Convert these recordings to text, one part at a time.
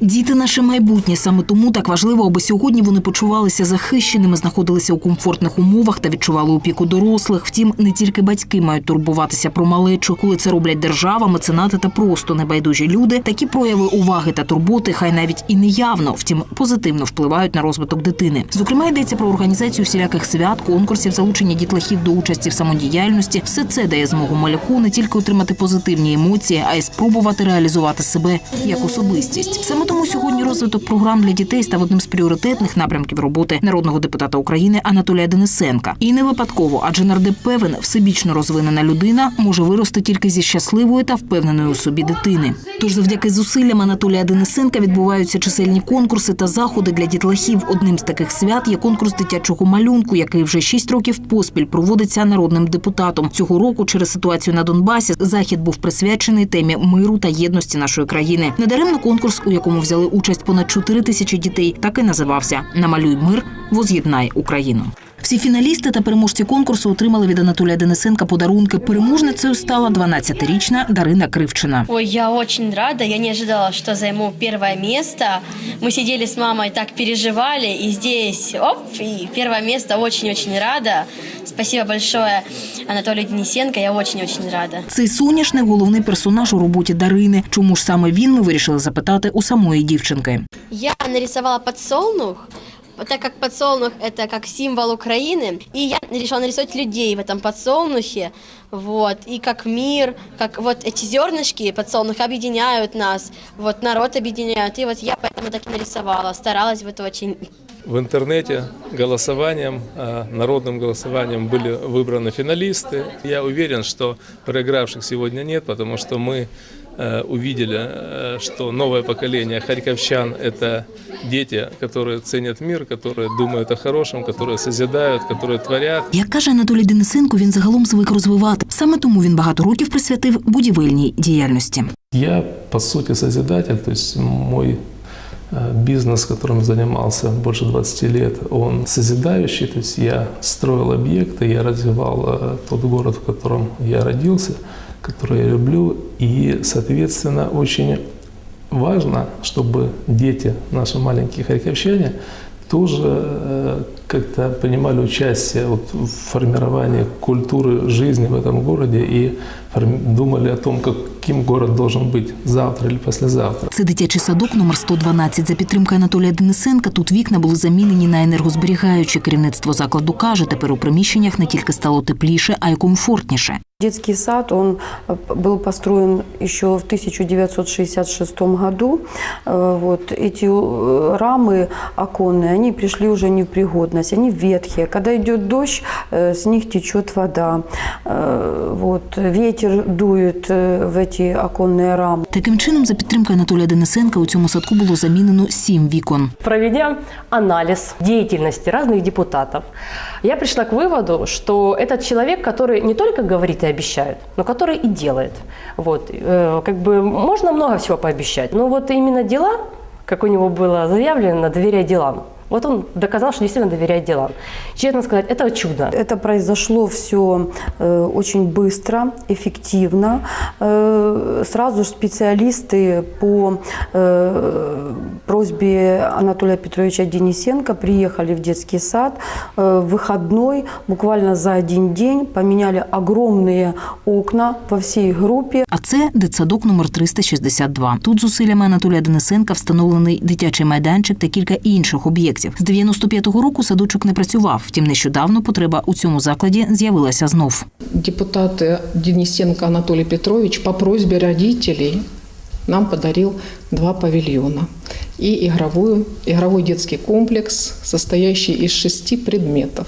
наше майбутнє. Саме тому так важливо, аби сьогодні вони почувалися захищеними, знаходилися у комфортних умовах та відчували опіку дорослих. Втім, не тільки батьки мають турбуватися про малечу, коли це роблять держава, меценати та просто небайдужі люди. Такі прояви уваги та турботи, хай навіть і неявно, втім позитивно впливають на розвиток дитини. Зокрема, йдеться про організацію всіляких свят, конкурсів, залучення дітлахів до участі в самодіяльності. Все це дає змогу малюку не тільки отримати позитивні емоції, а й спробувати реалізувати себе як особистість. Саме тому сьогодні розвиток програм для дітей став одним з пріоритетних напрямків роботи народного депутата України Анатолія Денисенка. І не випадково, адже нардеп певен, всебічно розвинена людина може вирости тільки зі щасливої та впевненої у собі дитини. Тож, завдяки зусиллям Анатолія Денисенка відбуваються чисельні конкурси та заходи для дітлахів. Одним з таких свят є конкурс дитячого малюнку, який вже шість років поспіль проводиться народним депутатом. Цього року через ситуацію на Донбасі захід був присвячений темі миру та єдності нашої країни. Недаремно конкурс, у якому взяли участь понад 4 тисячі дітей, так і називався Намалюй мир, воз'єднай Україну. Всі фіналісти та переможці конкурсу отримали від Анатолія Денисенка подарунки. Переможницею стала 12-річна Дарина Кривчина. Ой, я очень рада. Я не ожидала, что займу первое место. Мы сидели с мамой, так переживали, и здесь, оп, и первое место. Очень-очень рада. Спасибо большое Анатолию Денисенко. Я очень-очень рада. Цей соняшник – головний персонаж у роботі Дарини. Чому ж саме він, ми вирішили запитати у самої дівчинки. Я нарисовала подсолнух, так как подсолнух это как символ Украины, и я решила нарисовать людей в этом подсолнухе, вот, и как мир, как вот эти зернышки подсолнуха объединяют нас, вот народ объединяют, и вот я поэтому так и нарисовала, старалась вот очень. В интернете голосованием, а, народным голосованием были выбраны финалисты. Я уверен, что проигравших сегодня нет, потому что мы увидели, э, что новое поколение харьковчан – это дети, которые ценят мир, которые думают о хорошем, которые созидают, которые творят. Як каже Анатолій Денисенко, він загалом звик розвивати. Саме тому він багато років присвятив будівельній діяльності. Я, по сути, созидатель, то есть мой э, бизнес, которым занимался больше 20 лет, он созидающий, то есть я строил объекты, я развивал э, тот город, в котором я родился, который я люблю, и, соответственно, очень важно, чтобы дети, наши маленькие харьковчане, тоже э, как-то принимали участие вот в формировании культуры жизни в этом городе и форми- думали о том, каким город должен быть завтра или послезавтра. Це дитячий садок номер 112. За підтримки Анатолія Денисенка тут вікна були замінені на енергозберігаючі. Керівництво закладу каже, тепер у приміщеннях не тільки стало тепліше, а й комфортніше. Детский сад, он э, был построен еще в 1966 году. Э, Вот эти э, рамы оконные, они пришли уже не в пригодность, они ветхие. Когда идет дождь, э, с них течет вода. Э, Вот, ветер дует э, в эти оконные рамы. Таким чином, за підтримки Анатолія Денисенка, у цьому садку було замінено сім вікон. Проведя анализ деятельности разных депутатов, я пришла к выводу, что этот человек, который не только говорит и обещает, но который и делает. Вот, э, как бы можно много всего пообещать, но вот именно дела, как у него было заявлено, доверяй делам. Вот он доказал, что действительно доверяет делам. Честно сказать, это чудо. Это произошло все э, очень быстро, эффективно. Э, сразу же специалисты по э, просьбе Анатолия Петровича Денисенко приехали в детский сад э, в выходной, буквально за один день поменяли огромные окна по всей группе. А це дитсадок номер 362. Тут зусиллями Анатолія Денисенка встановлений дитячий майданчик та кілька інших об'єктів. З 95-го року садочок не працював. Втім, нещодавно потреба у цьому закладі з'явилася знов. депутат Денисенко Анатолій Петрович по просьбі родителей нам подарил два павильона и игровую, игровой детский комплекс, состоящий из шести предметов.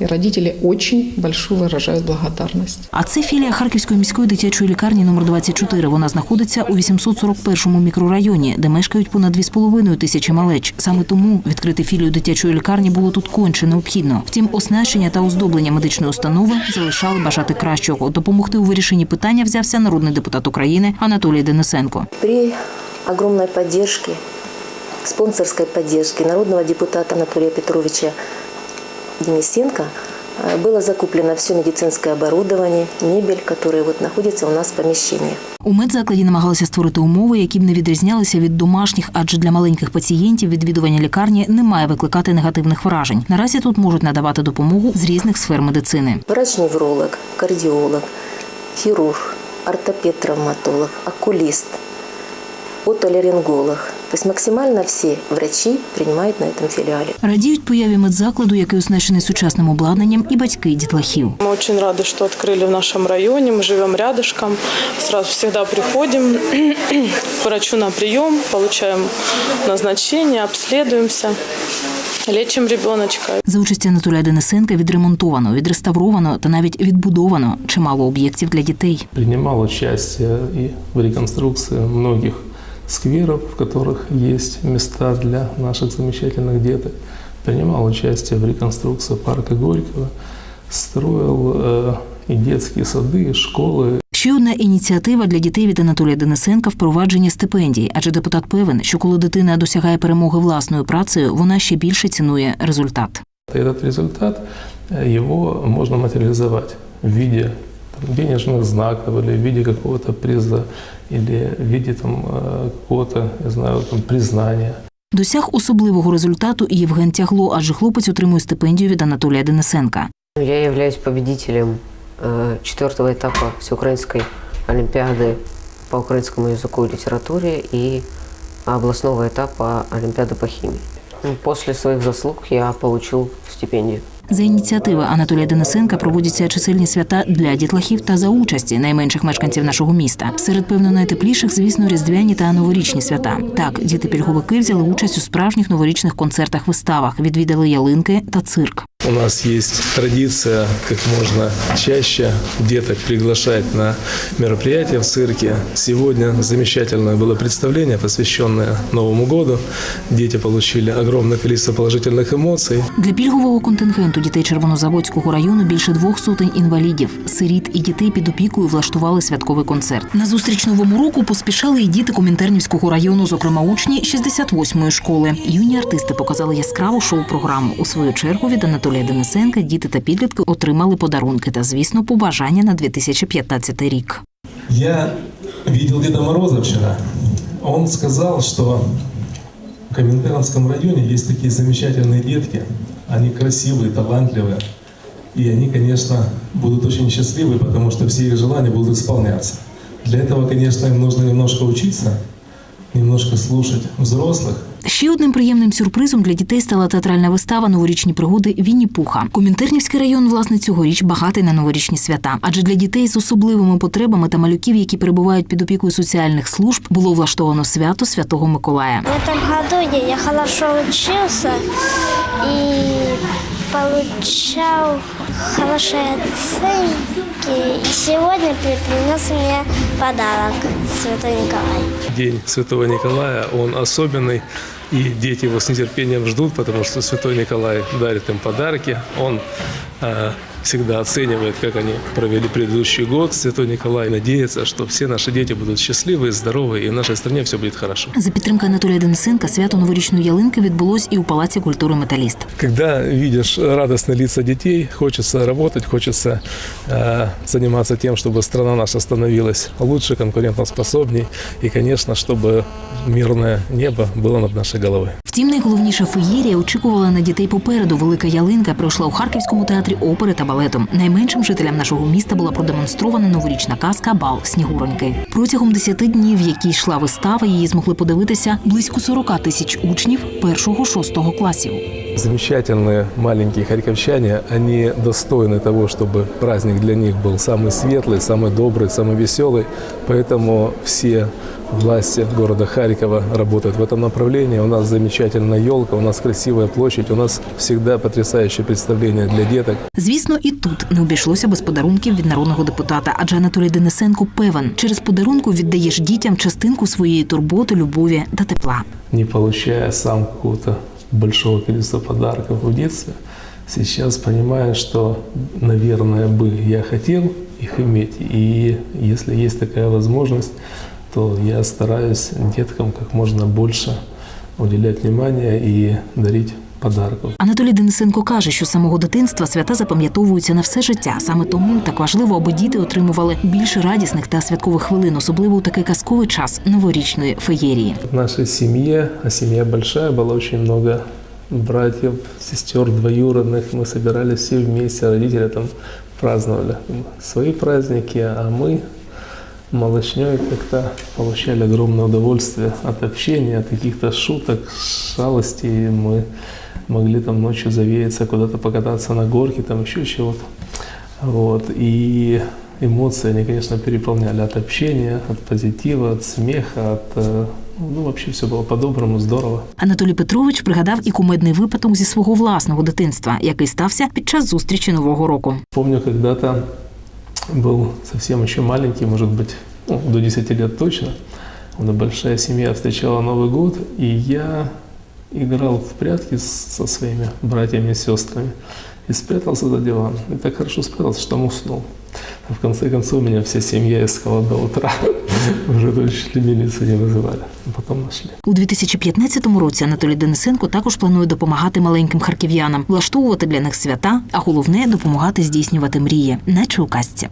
И родители очень большую выражают благодарность. А це філія Харківської міської дитячої лікарні номер 24. Вона знаходиться у 841-му мікрорайоні, де мешкають понад 2,5 тисячі малеч. Саме тому відкрити філію дитячої лікарні було тут конче необхідно. Втім, оснащення та оздоблення медичної установи залишали бажати кращого. Допомогти у вирішенні питання взявся народний депутат України Анатолій Денисенко. При огромной поддержке, спонсорской поддержке народного депутата Анатолия Петровича Денисенко э, было закуплено все медицинское оборудование, мебель, которая вот находится у нас в помещении. У медзакладі намагалися створити умови, які б не відрізнялися від домашніх, адже для маленьких пацієнтів відвідування лікарні не має викликати негативних вражень. Наразі тут можуть надавати допомогу з різних сфер медицини. Врач-невролог, кардиолог, хирург, ортопед-травматолог, окулист, отоларинголог. То есть максимально все врачи принимают на этом филиале. Радіють появі медзакладу, який оснащений сучасним обладнанням, і батьки дітлахів. Мы очень рады, что открыли в нашем районе. Мы живем рядышком. Сразу всегда приходим к врачу на прием, получаем назначение, обследуемся, лечим ребеночка. За участі Анатолія Денисенка відремонтовано, відреставровано та навіть відбудовано чимало об'єктів для дітей. Принимал участие и в реконструкции многих скверов, в которых есть места для наших замечательных деток. Принимал участие в реконструкции парка Горького, строил э, и детские сады, и школы, Ще одна ініціатива для дітей від Анатолія Денисенка впровадження стипендій, адже депутат певен, що коли дитина досягає перемоги власною працею, вона ще більше цінує результат. И Этот результат, э, его можно материализовать в виде там, денежных знаков или в виде какого-то приза, или в виде там, э, какого-то, я знаю, там, признания. Досяг особливого результату і Євген Тягло, адже хлопець отримує стипендію від Анатолія Денисенка. Я являюсь победителем э, четвертого этапа Всеукраинской Олимпиады по украинскому языку и литературе и областного этапа Олимпиады по химии. Ну, После своих заслуг я получил стипендию. За ініціативи Анатолія Денисенка проводяться чисельні свята для дітлахів та за участі найменших мешканців нашого міста. Серед певно найтепліших, звісно, різдвяні та новорічні свята. Так, діти-пільговики взяли участь у справжніх новорічних концертах-виставах, відвідали ялинки та цирк. У нас есть традиция как можно чаще деток приглашать на мероприятия в цирке. Сегодня замечательное было представление, посвященное Новому году. Дети получили огромное количество положительных эмоций. Для пільгового контингенту дітей Червонозаводського району більше двох сотень інвалідів, сиріт і дітей під опікою влаштували святковий концерт. На зустріч новому року поспішали і діти Комінтернівського району, зокрема учні 68-ї школи. Юні артисти показали яскраву шоу-програму. У свою чергу від Анатолія Денисенка діти та підлітки отримали подарунки та, звісно, побажання на 2015 рік. Я видел Деда Мороза вчера. Он сказал, что в Коминтерновском районе есть такие замечательные детки. Они красивые, талантливые. И они, конечно, будут очень счастливы, потому что все их желания будут исполняться. Для этого, конечно, им нужно немножко учиться, немножко слушать взрослых, Ще одним приємним сюрпризом для дітей стала театральна вистава Новорічні пригоди Вінні Пуха. Комінтернівський район, власне, цьогоріч багатий на новорічні свята. Адже для дітей з особливими потребами та малюків, які перебувають під опікою соціальних служб, було влаштовано свято Святого Миколая. В этом году я, хорошо учился и получал хорошие оценки. И сегодня при- принес мне подарок Святой Николай. День Святого Николая, он особенный, и дети его с нетерпением ждут, потому что Святой Николай дарит им подарки. Он всегда оценивает, как они провели предыдущий год. Святой Николай надеется, что все наши дети будут счастливы, здоровы, и в нашей стране все будет хорошо. За підтримки Анатолія Денисенка свято новорічної ялинки відбулось і у Палаці культури Металіст. Когда видишь радостные лица детей, хочется работать, хочется э, заниматься тем, чтобы страна наша становилась лучше, конкурентоспособней, и, конечно, чтобы мирное небо было над нашей головой. Втім, найголовніша феєрія очікувала на дітей попереду. Велика ялинка пройшла у Харківському театрі опери та балету. Найменшим жителям нашого міста була продемонстрована новорічна казка Бал Снігуроньки. Протягом 10 днів, які йшла вистава, її змогли подивитися близько 40 тисяч учнів першого-шостого класів. Замечательные маленькие харьковчане, они достойны того, чтобы праздник для них был самый светлый, самый добрый, самый веселый. Поэтому все власти города Харькова работают в этом направлении. У нас замечательная елка, у нас красивая площадь, у нас всегда потрясающее представление для деток. Звісно, і тут не обійшлося без подарунків від народного депутата, адже Анатолій Денисенко певен, через подарунку віддаєш дітям частинку своєї турботи, любові та тепла. Не получая сам какого-то большого количества подарков в детстве, сейчас понимаю, что, наверное, бы я хотел их иметь. И если есть такая возможность, то я стараюсь деткам как можно больше уделять внимание и дарить подарков. Анатолій Денисенко каже, що з самого дитинства свята запам'ятовуються на все життя. Саме тому так важливо, аби діти отримували більше радісних та святкових хвилин, особливо у такий казковий час новорічної феєрії. В нашей семье, а семья большая, было очень много братьев, сестер двоюродных. Мы собирались все вместе, родители там праздновали свои праздники, а мы малышней как-то получали огромное удовольствие от общения, от каких-то шуток, шалостей. Мы могли там ночью завеяться, куда-то покататься на горке, там еще чего-то. Вот. И эмоции, они, конечно, переполняли от общения, от позитива, от смеха, от... э, Ну, вообще все было по-доброму, здорово. Анатолій Петрович пригадав і кумедний випадок зі свого власного дитинства, який стався під час зустрічі нового року. Помню, когда-то был совсем еще маленький, может быть, ну, до 10 лет точно. У нас большая семья встречала Новый год, и я играл в прятки со своими братьями и сестрами и спрятался за диван. И так хорошо спрятался, что там уснул. А в конце концов меня вся семья искала до утра. Уже точно милицию не вызывали. А Потом нашли. У 2015 році Анатолій Денисенко також планує допомагати маленьким харків'янам, влаштовувати для них свята, а головне допомагати здійснювати мрії, наче у казці.